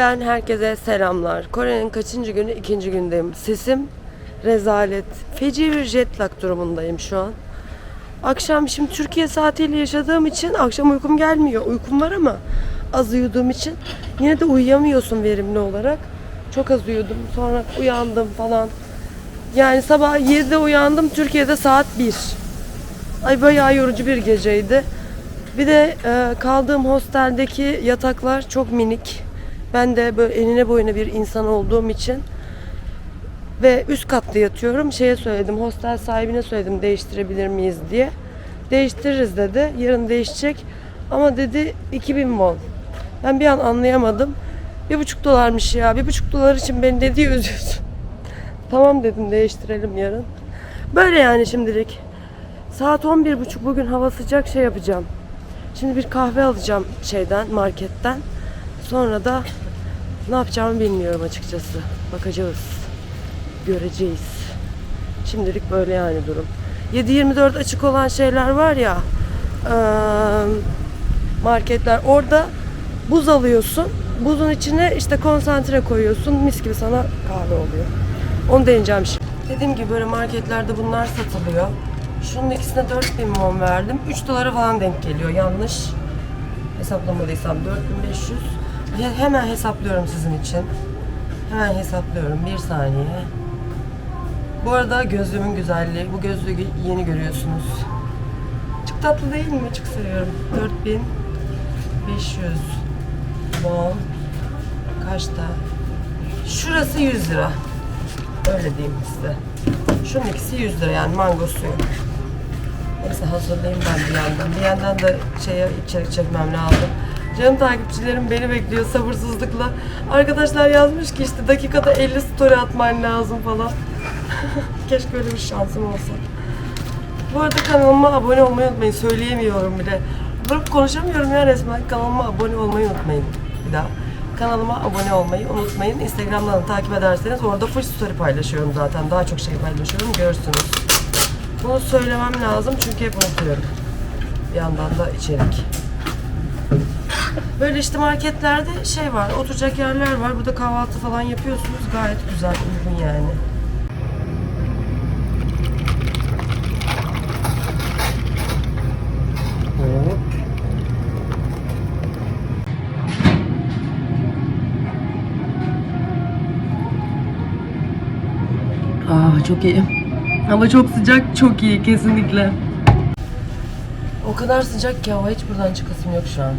Seul'den herkese selamlar. Kore'nin kaçıncı günü? İkinci gündeyim. Sesim rezalet. Feci bir jet lag durumundayım şu an. Akşam şimdi Türkiye saatiyle yaşadığım için akşam uykum gelmiyor. Uykum var ama az uyuduğum için yine de uyuyamıyorsun verimli olarak. Çok az uyudum. Sonra uyandım falan. Yani sabah 7'de uyandım. Türkiye'de saat 1. Ay bayağı yorucu bir geceydi. Bir de e, kaldığım hosteldeki yataklar çok minik. Ben de böyle enine boyuna bir insan olduğum için ve üst katta yatıyorum. Şeye söyledim, hostel sahibine söyledim değiştirebilir miyiz diye. Değiştiririz dedi. Yarın değişecek. Ama dedi 2000 won. Ben bir an anlayamadım. Bir buçuk dolarmış ya. Bir buçuk dolar için beni ne diye üzüyorsun? tamam dedim değiştirelim yarın. Böyle yani şimdilik. Saat 11.30 bugün hava sıcak şey yapacağım. Şimdi bir kahve alacağım şeyden, marketten. Sonra da ne yapacağımı bilmiyorum açıkçası. Bakacağız. Göreceğiz. Şimdilik böyle yani durum. 7-24 açık olan şeyler var ya marketler orada buz alıyorsun. Buzun içine işte konsantre koyuyorsun. Mis gibi sana kahve oluyor. Onu deneyeceğim şimdi. Dediğim gibi böyle marketlerde bunlar satılıyor. Şunun ikisine 4000 won verdim. 3 dolara falan denk geliyor. Yanlış hesaplamadıysam 4500. He- Hemen hesaplıyorum sizin için. Hemen heplıyorum. Bir saniye. Bu arada gözlüğümün güzelliği. Bu gözlüğü yeni görüyorsunuz. Çok tatlı değil mi? Çok seviyorum. 4500 won. Kaçta? Şurası 100 lira. Öyle diyeyim size. Şunun ikisi 100 lira yani mango suyu. Neyse hazırlayayım ben bir yandan. Bir yandan da şeye içerik çekmem lazım. Canım takipçilerim beni bekliyor sabırsızlıkla. Arkadaşlar yazmış ki işte dakikada 50 story atman lazım falan. Keşke öyle bir şansım olsa. Bu arada kanalıma abone olmayı unutmayın. Söyleyemiyorum bile. Durup konuşamıyorum ya resmen. Kanalıma abone olmayı unutmayın. Bir daha. Kanalıma abone olmayı unutmayın. Instagram'dan da takip ederseniz orada full story paylaşıyorum zaten. Daha çok şey paylaşıyorum. Görürsünüz. Bunu söylemem lazım çünkü hep unutuyorum. Bir yandan da içerik. Böyle işte marketlerde şey var, oturacak yerler var. Burada kahvaltı falan yapıyorsunuz. Gayet güzel, uygun yani. Aa çok iyi. Ama çok sıcak, çok iyi kesinlikle. O kadar sıcak ki hava hiç buradan çıkasım yok şu an.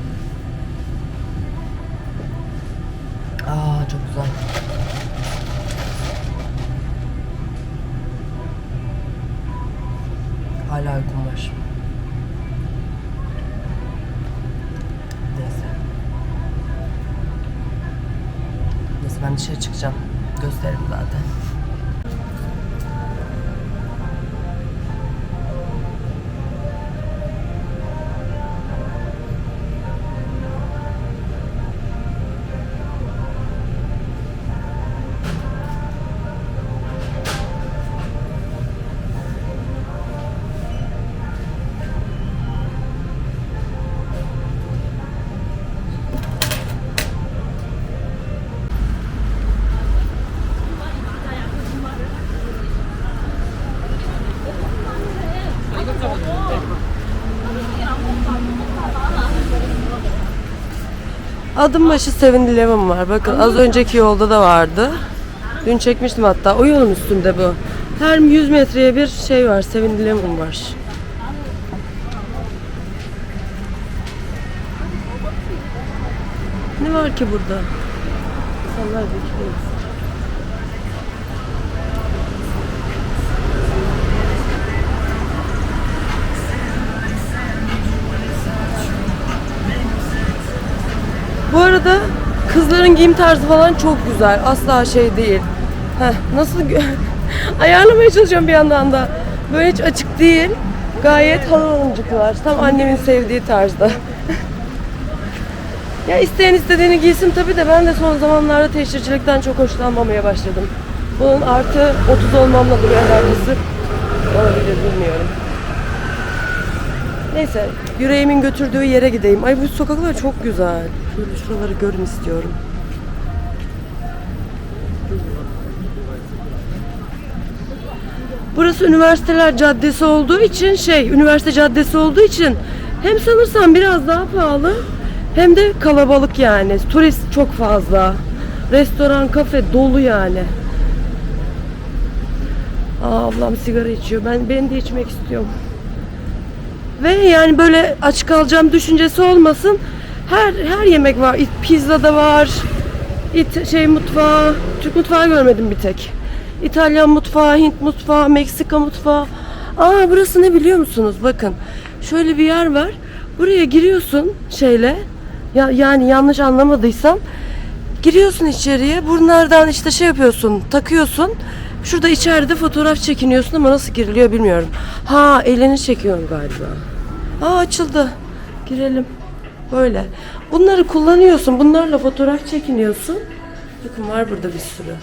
Aa çok güzel. Hala uykum var. Neyse. Neyse ben dışarı çıkacağım. Gösteririm zaten. Adım başı Seven Eleven var. Bakın az önceki yolda da vardı. Dün çekmiştim hatta. O yolun üstünde bu. Her 100 metreye bir şey var. Seven Eleven var. Ne var ki burada? İnsanlar bekliyor. Arada kızların giyim tarzı falan çok güzel. Asla şey değil. Heh, nasıl ayarlamaya çalışıyorum bir yandan da. Böyle hiç açık değil. Gayet hanımcıklar. Tam annemin sevdiği tarzda. ya isteyen istediğini giysin tabii de ben de son zamanlarda teşhircilikten çok hoşlanmamaya başladım. Bunun artı 30 olmamla bir alakası olabilir bilmiyorum. Neyse yüreğimin götürdüğü yere gideyim. Ay bu sokaklar çok güzel. Şöyle şuraları görün istiyorum. Burası üniversiteler caddesi olduğu için şey üniversite caddesi olduğu için hem sanırsam biraz daha pahalı hem de kalabalık yani. Turist çok fazla. Restoran, kafe dolu yani. Aa, ablam sigara içiyor. Ben ben de içmek istiyorum. Ve yani böyle aç kalacağım düşüncesi olmasın. Her her yemek var. İ- Pizza da var. İt, şey mutfağı, Türk mutfağı görmedim bir tek. İtalyan mutfağı, Hint mutfağı, Meksika mutfağı. Aa burası ne biliyor musunuz? Bakın. Şöyle bir yer var. Buraya giriyorsun şeyle. Ya yani yanlış anlamadıysam giriyorsun içeriye. Bunlardan işte şey yapıyorsun, takıyorsun. Şurada içeride fotoğraf çekiniyorsun ama nasıl giriliyor bilmiyorum. Ha elini çekiyorum galiba. Aa açıldı. Girelim. Böyle. Bunları kullanıyorsun. Bunlarla fotoğraf çekiniyorsun. Bakın var burada bir sürü.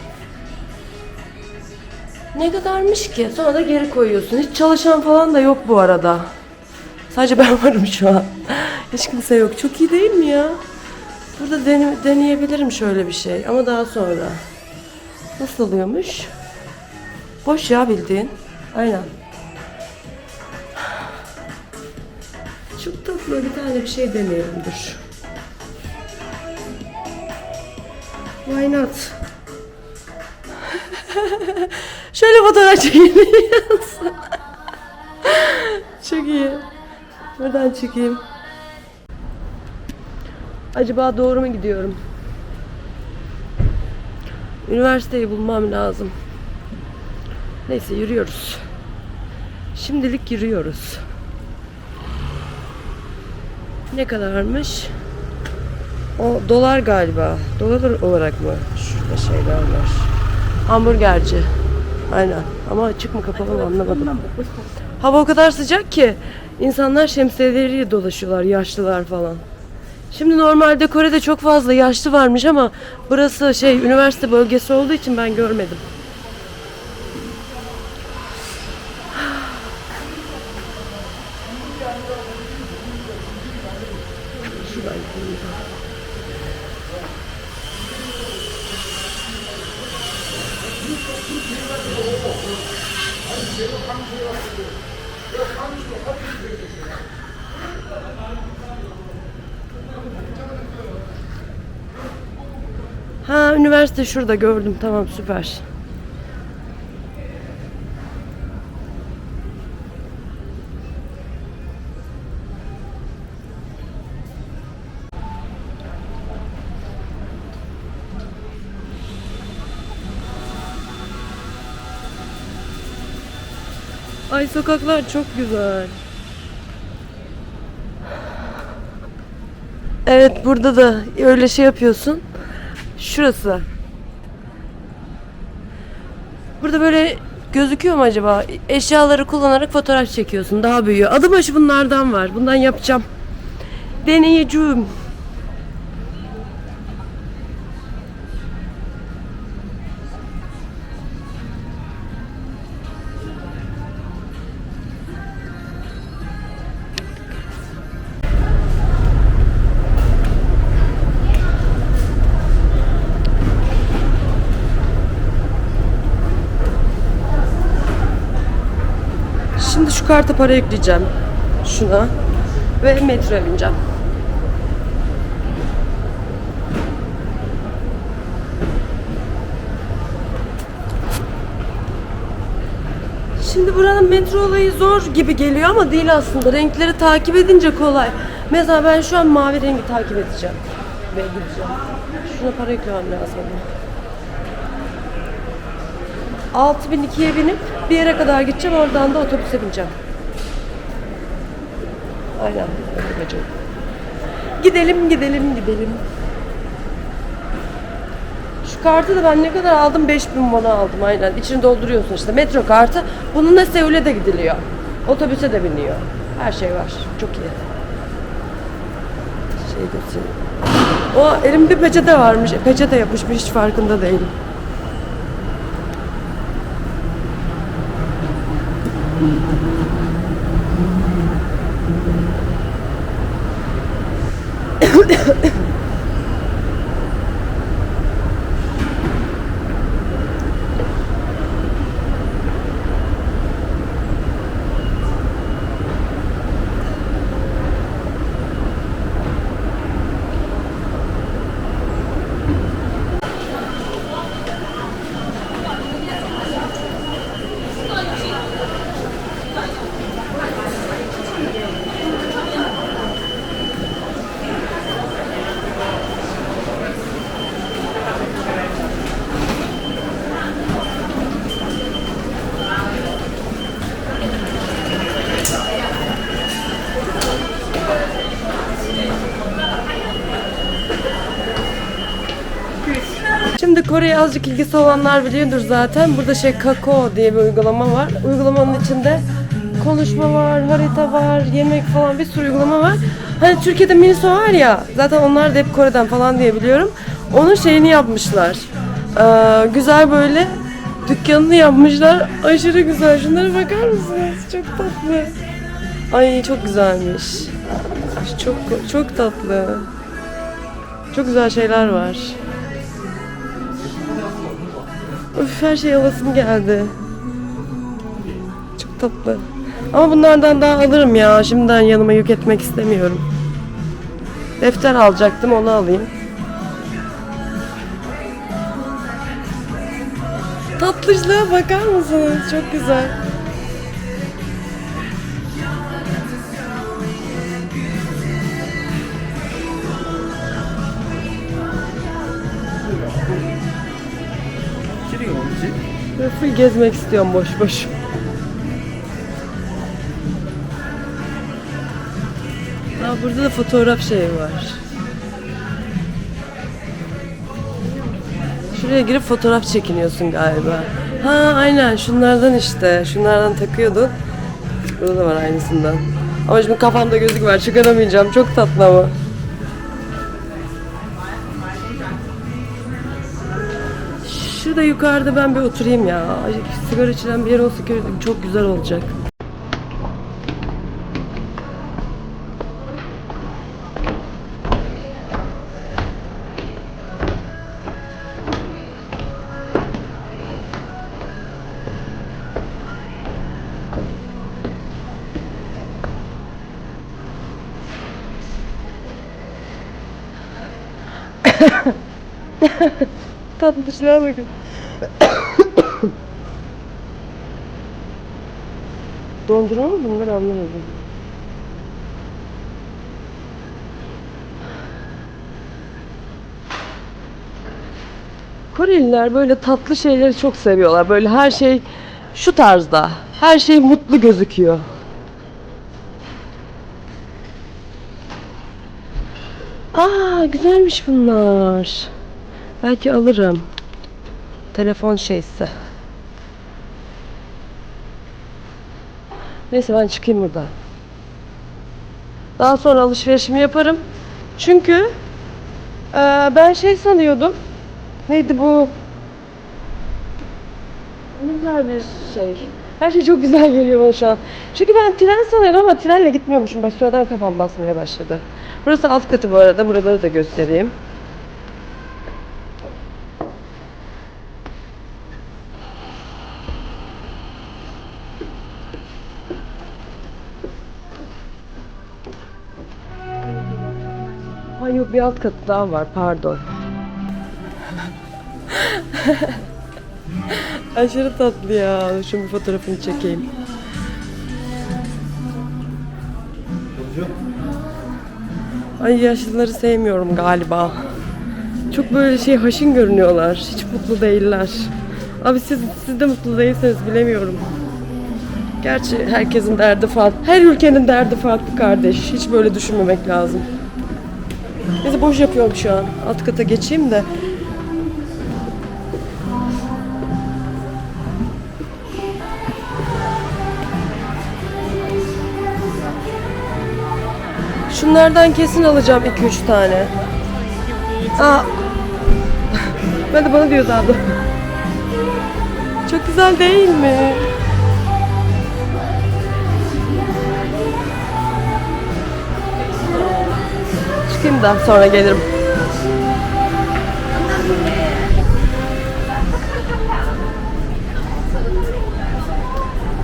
Ne kadarmış ki? Sonra da geri koyuyorsun. Hiç çalışan falan da yok bu arada. Sadece ben varım şu an. Hiç kimse yok. Çok iyi değil mi ya? Burada dene- deneyebilirim şöyle bir şey. Ama daha sonra. Nasıl oluyormuş? Boş ya bildiğin. Aynen. Tatlı bir tane bir şey deneyelim dur. Why not? Şöyle fotoğraf çekeyim. Çok iyi. Buradan çekeyim. Acaba doğru mu gidiyorum? Üniversiteyi bulmam lazım. Neyse yürüyoruz. Şimdilik yürüyoruz. Ne kadarmış? O dolar galiba. Dolar olarak mı? Şurada şeyler var. Hamburgerci. Aynen. Ama açık mı kapalı mı anlamadım. Hava o kadar sıcak ki insanlar şemsiyeleriyle dolaşıyorlar yaşlılar falan. Şimdi normalde Kore'de çok fazla yaşlı varmış ama burası şey üniversite bölgesi olduğu için ben görmedim. Şuradan gideyim. Ha üniversite şurada gördüm. Tamam süper. Ay sokaklar çok güzel. Evet burada da öyle şey yapıyorsun. Şurası. Burada böyle gözüküyor mu acaba? Eşyaları kullanarak fotoğraf çekiyorsun. Daha büyüyor. Adı başı bunlardan var. Bundan yapacağım. Deneyeceğim. Karta para yükleyeceğim. Şuna. Ve metroya bineceğim. Şimdi buranın metro olayı zor gibi geliyor ama değil aslında. Renkleri takip edince kolay. Mesela ben şu an mavi rengi takip edeceğim. Ve gideceğim. Şuna para yüklemem lazım. ama. 6002'ye binip bir yere kadar gideceğim. Oradan da otobüse bineceğim. Aynen. bacım. Gidelim, gidelim, gidelim. Şu kartı da ben ne kadar aldım? 5000 won aldım aynen. İçini dolduruyorsun işte. Metro kartı. Bununla Seul'e de gidiliyor. Otobüse de biniyor. Her şey var. Çok iyi. Şey göstereyim. O elimde peçete varmış. Peçete yapışmış hiç farkında değilim. Mm-hmm. Azıcık ilgisi olanlar biliyordur zaten. Burada şey Kakao diye bir uygulama var. Uygulamanın içinde konuşma var, harita var, yemek falan bir sürü uygulama var. Hani Türkiye'de Miniso var ya, zaten onlar da hep Kore'den falan diye biliyorum. Onun şeyini yapmışlar. Ee, güzel böyle dükkanını yapmışlar. Aşırı güzel. Şunlara bakar mısınız? Çok tatlı. Ay çok güzelmiş. Çok çok tatlı. Çok güzel şeyler var. Her şey alasım geldi. Çok tatlı. Ama bunlardan daha alırım ya. Şimdiden yanıma yük etmek istemiyorum. Defter alacaktım onu alayım. Tatlışlığa bakar mısınız? Çok güzel. Gezmek istiyorum boş boş. Aa, burada da fotoğraf şeyi var. Şuraya girip fotoğraf çekiniyorsun galiba. Ha aynen şunlardan işte. Şunlardan takıyordun. Burada da var aynısından. Ama şimdi kafamda gözlük var çıkaramayacağım. Çok tatlı ama. Şurada yukarıda ben bir oturayım ya. Sigara içilen bir yer olsa çok güzel olacak. Tatlışlığa bakın. Dondurma mı bunlar anlamadım. Koreliler böyle tatlı şeyleri çok seviyorlar. Böyle her şey şu tarzda. Her şey mutlu gözüküyor. Aa güzelmiş bunlar. Belki alırım. Telefon şeysi. Neyse ben çıkayım buradan. Daha sonra alışverişimi yaparım. Çünkü eee, ben şey sanıyordum. Neydi bu? Güzel bir şey. Her şey çok güzel geliyor bana şu an. Çünkü ben tren sanıyordum ama trenle gitmiyormuşum. Bak sonradan kafam basmaya başladı. Burası alt katı bu arada. Buraları da göstereyim. Bir alt katı daha var pardon. Aşırı tatlı ya. Şunun bir fotoğrafını çekeyim. Ay yaşlıları sevmiyorum galiba. Çok böyle şey haşin görünüyorlar. Hiç mutlu değiller. Abi siz, siz de mutlu değilseniz bilemiyorum. Gerçi herkesin derdi farklı. Her ülkenin derdi farklı kardeş. Hiç böyle düşünmemek lazım. Neyse boş yapıyorum şu an. Alt kata geçeyim de. Şunlardan kesin alacağım 2-3 tane. Aa. ben de bana diyor sandım. Çok güzel değil mi? Çıkayım da sonra gelirim.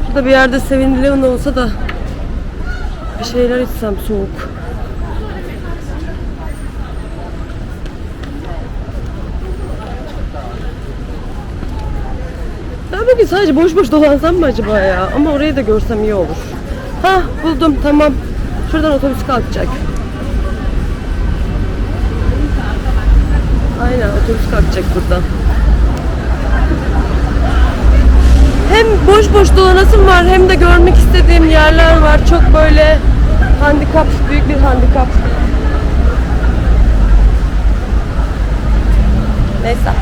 Şurada bir yerde sevindirilen olsa da bir şeyler içsem soğuk. Ben bugün sadece boş boş dolansam mı acaba ya? Ama orayı da görsem iyi olur. Ha buldum tamam. Şuradan otobüs kalkacak. Aynen otobüs kalkacak buradan. Hem boş boş dolanasım var hem de görmek istediğim yerler var. Çok böyle handikap, büyük bir handikap. Neyse.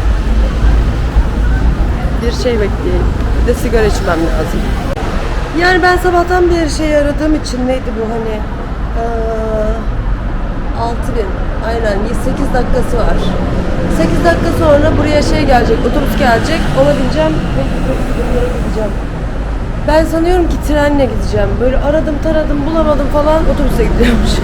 şey bekleyeyim. Bir de sigara içmem lazım. Yani ben sabahtan beri şey aradığım için neydi bu hani eee 6000 aynen 8 dakikası var. 8 dakika sonra buraya şey gelecek, otobüs gelecek. Ona bineceğim ve buraya gideceğim. Ben sanıyorum ki trenle gideceğim. Böyle aradım taradım bulamadım falan otobüse gidiyormuş.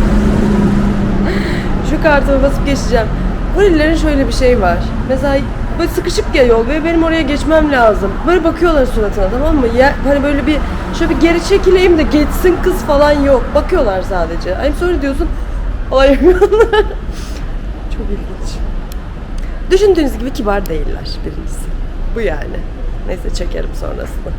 Şu kartımı basıp geçeceğim. Kurillerin şöyle bir şey var. Mesela böyle sıkışık ya yol ve benim oraya geçmem lazım. Böyle bakıyorlar suratına tamam mı? Ya, hani böyle bir şöyle bir geri çekileyim de geçsin kız falan yok. Bakıyorlar sadece. I'm sorry diyorsun. Ay Çok ilginç. Düşündüğünüz gibi kibar değiller birincisi. Bu yani. Neyse çekerim sonrasını.